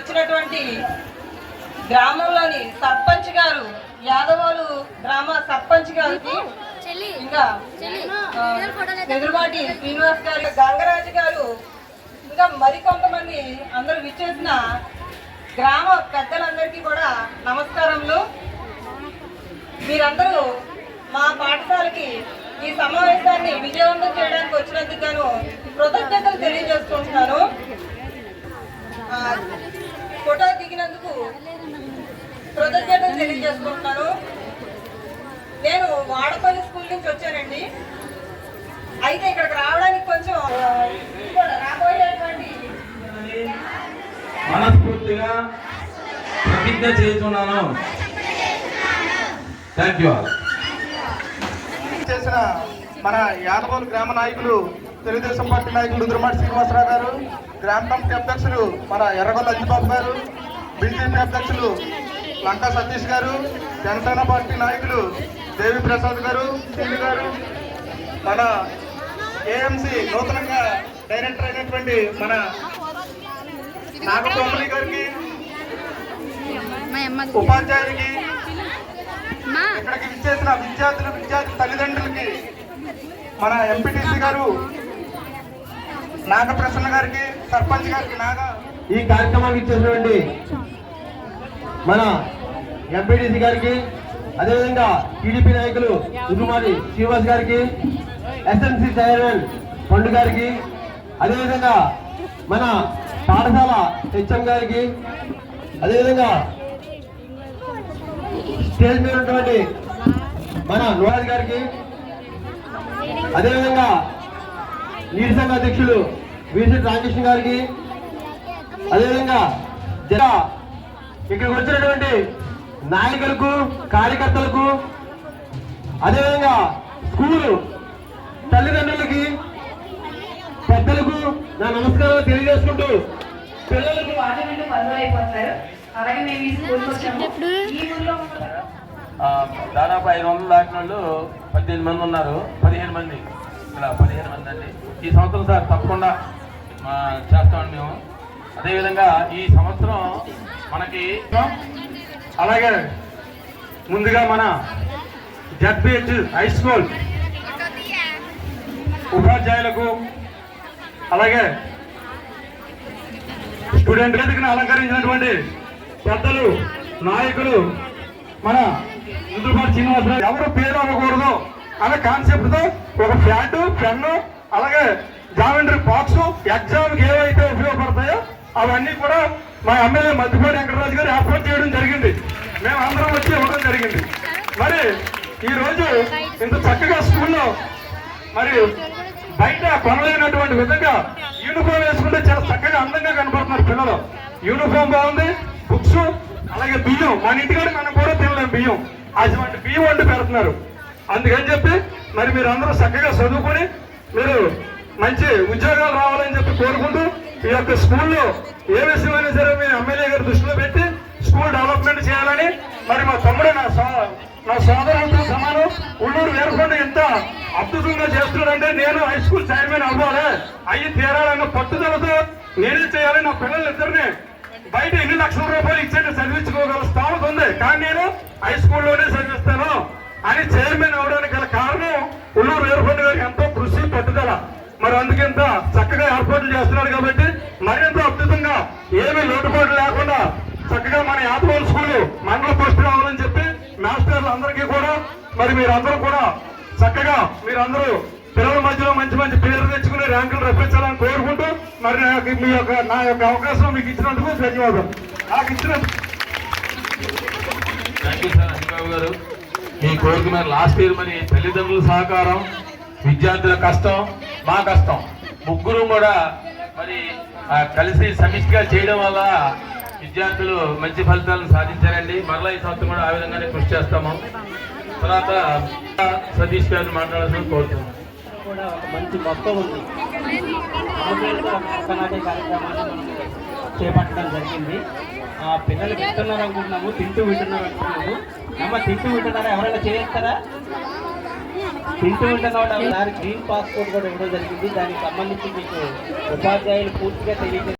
వచ్చినటువంటి గ్రామంలోని సర్పంచ్ గారు యాదవాలు గ్రామ సర్పంచ్ గారికి ఇంకా ఎదురుబాటి శ్రీనివాస్ గారు గంగరాజు గారు ఇంకా మరికొంతమంది అందరూ విచ్చేసిన గ్రామ పెద్దలందరికీ కూడా నమస్కారములు. మీరందరూ మా పాఠశాలకి ఈ సమావేశాన్ని విజయవంతం చేయడానికి వచ్చినందుకు గాను కృతజ్ఞతలు తెలియజేసుకుంటున్నాను. ఫోటో దిగినందుకు కృతజ్ఞతలు తెలియజేసుకుంటున్నాను. నేను వాడపల్లి స్కూల్ నుంచి వచ్చానండి. అయితే ఇక్కడికి రావడానికి కొంచెం రాబోయేటువంటి మనస్ఫూర్తిగా ప్రతిజ్ఞ చేస్తున్నాను. థ్యాంక్ యూ ఆల్ చేసిన మన యాదవోలు గ్రామ నాయకులు తెలుగుదేశం పార్టీ నాయకులు దుర్మాటి శ్రీనివాసరావు గారు గ్రామ కమిటీ అధ్యక్షులు మన ఎర్రగొల్ల అంజిబాబు గారు బీజేపీ అధ్యక్షులు లంకా సతీష్ గారు జనసేన పార్టీ నాయకులు దేవి ప్రసాద్ గారు శ్రీని గారు మన ఏఎంసీ నూతనంగా డైరెక్టర్ అయినటువంటి మన నాగకోమలి గారికి మా ఇక్కడికి విచ్చేసిన విద్యార్థులు విద్యార్థి తల్లిదండ్రులకి మన ఎంపీటీసీ గారు నాగ ప్రసన్న గారికి సర్పంచ్ గారికి నాగ. ఈ కార్యక్రమానికి ఇచ్చేసినటువంటి మన ఎంపీటీసీ గారికి అదేవిధంగా టీడీపీ నాయకులు ఉదుమారి శ్రీనివాస్ గారికి ఎస్ఎంసీ చైర్మన్ పండు గారికి అదేవిధంగా మన పాఠశాల హెచ్ఎం గారికి అదేవిధంగా స్టేజ్ మీద ఉన్నటువంటి మన నోరాజ్ గారికి అదేవిధంగా నీటి సంఘ అధ్యక్షులు వీసి రామకృష్ణ గారికి అదేవిధంగా జన ఇక్కడికి వచ్చినటువంటి నాయకులకు కార్యకర్తలకు అదేవిధంగా స్కూలు తల్లిదండ్రులకి పెద్దలకు నా నమస్కారాలు తెలియజేసుకుంటూ పిల్లలకు పనులు అలాగే మేము ఈ స్కూల్కి వచ్చాము. ఈ ఊర్లో దాదాపు ఐదు వందలు దాటిన వాళ్ళు పద్దెనిమిది మంది ఉన్నారు. పదిహేను మంది. ఇక్కడ పదిహేను మంది అండి. ఈ సంవత్సరం సార్ తప్పకుండా ఆ, చేస్తామండి మేము. అదేవిధంగా ఈ సంవత్సరం మనకి అలాగే ముందుగా మన జడ్బిహెచ్ హై స్కూల్ ఉపాధ్యాయులకు అలాగే స్టూడెంట్ వేదికను అలంకరించినటువంటి పెద్దలు నాయకులు మన ఇంద్రపాటి శ్రీనివాసరావు ఎవరు పేరు అవ్వకూడదు అనే కాన్సెప్ట్తో ఒక ఫ్యాట్ పెన్ను అలాగే జామెంట్రీ బాక్స్ ఎగ్జామ్కి ఏవైతే ఉపయోగపడతాయో అవన్నీ కూడా మా ఎమ్మెల్యే మధ్యపాటి వెంకటరాజు గారు ఏర్పాటు చేయడం జరిగింది. మేము అందరం వచ్చి ఇవ్వడం జరిగింది. మరి ఈ రోజు ఇంత చక్కగా స్కూల్లో మరి బయట కొనలేనటువంటి విధంగా యూనిఫామ్ వేసుకుంటే చాలా చక్కగా అందంగా కనపడుతున్నారు పిల్లలు. యూనిఫామ్ బాగుంది బుక్స్ అలాగే బియ్యం. మన ఇంటికాడ మనం కూడా తినలేం బియ్యం. అటువంటి బియ్యం వండి పెడుతున్నారు. అందుకని చెప్పి మరి మీరు అందరూ చక్కగా చదువుకొని మీరు మంచి ఉద్యోగాలు రావాలని చెప్పి కోరుకుంటూ ఈ యొక్క స్కూల్లో ఏ విషయమైనా సరే మీ ఎమ్మెల్యే గారి దృష్టిలో పెట్టి స్కూల్ డెవలప్మెంట్ చేయాలని మరి మా తమ్ముడు నా సో- నా సోదరులతో సమానం. ఉల్లూరు వేరుకొండ ఎంత అద్భుతంగా చేస్తున్నాడంటే నేను హై స్కూల్ చైర్మన్ అవ్వాలి. అయ్యి తీరాలన్న పట్టుదలతో నేనే చేయాలి. నా పిల్లలిద్దరిని బయట ఎన్ని లక్షల రూపాయలు ఇచ్చేది చదివించుకోగల స్థానం ఉంది. కానీ నేను హై స్కూల్లోనే చదివిస్తాను. అని చైర్మన్ అవడానికి గల కారణం ఉల్లూరు ఏర్పడి గారికి ఎంతో కృషి పట్టుదల. మరి అందుకెంత చక్కగా ఏర్పాట్లు చేస్తున్నాడు కాబట్టి మరింత అద్భుతంగా ఏమీ లోటుపాటు లేకుండా చక్కగా మన యాదవాల స్కూల్ మండల పోస్ట్ రావాలని చెప్పి మాస్టర్లు అందరికీ కూడా మరి మీరందరూ కూడా చక్కగా మీరందరూ పిల్లలు మంచి పేరు తెచ్చుకుని ర్యాంకులు రప్పించాలని కోరుకుంటూ మరి నాకు మీ యొక్క నా యొక్క అవకాశం మీకు ఇచ్చినందుకు ధన్యవాదాలు. నాకు ఇచ్చిన థ్యాంక్ యూ సార్ హరిబాబు గారు. మీ కోరిక మరి లాస్ట్ ఇయర్ మరి తల్లిదండ్రుల సహకారం విద్యార్థుల కష్టం మా కష్టం. ముగ్గురు కూడా మరి కలిసి సమిష్టిగా చేయడం వల్ల విద్యార్థులు మంచి ఫలితాలను సాధించారండి. మరలా ఈ సంవత్సరం కూడా ఆ విధంగానే కృషి చేస్తాము. తర్వాత సతీష్ గారిని మాట్లాడాల్సిన కోరుతున్నాం. కూడా ఒక మంచి మొత్తం ఉంది. అమ్మపేరుతో కార్యక్రమాన్ని మనం చేపట్టడం జరిగింది. ఆ పిల్లలు వింటున్నారు అనుకుంటున్నాము తింటూ వింటున్నారు అనుకుంటున్నాము. అమ్మ తింటూ వింటున్నారా ఎవరైనా చేస్తారా? తింటూ ఉంటున్న వాళ్ళు ఒకసారి గ్రీన్ పాస్పోర్ట్ కూడా ఇవ్వడం జరిగింది. దానికి సంబంధించి మీకు ఉపాధ్యాయులు పూర్తిగా తెలియజేస్తారు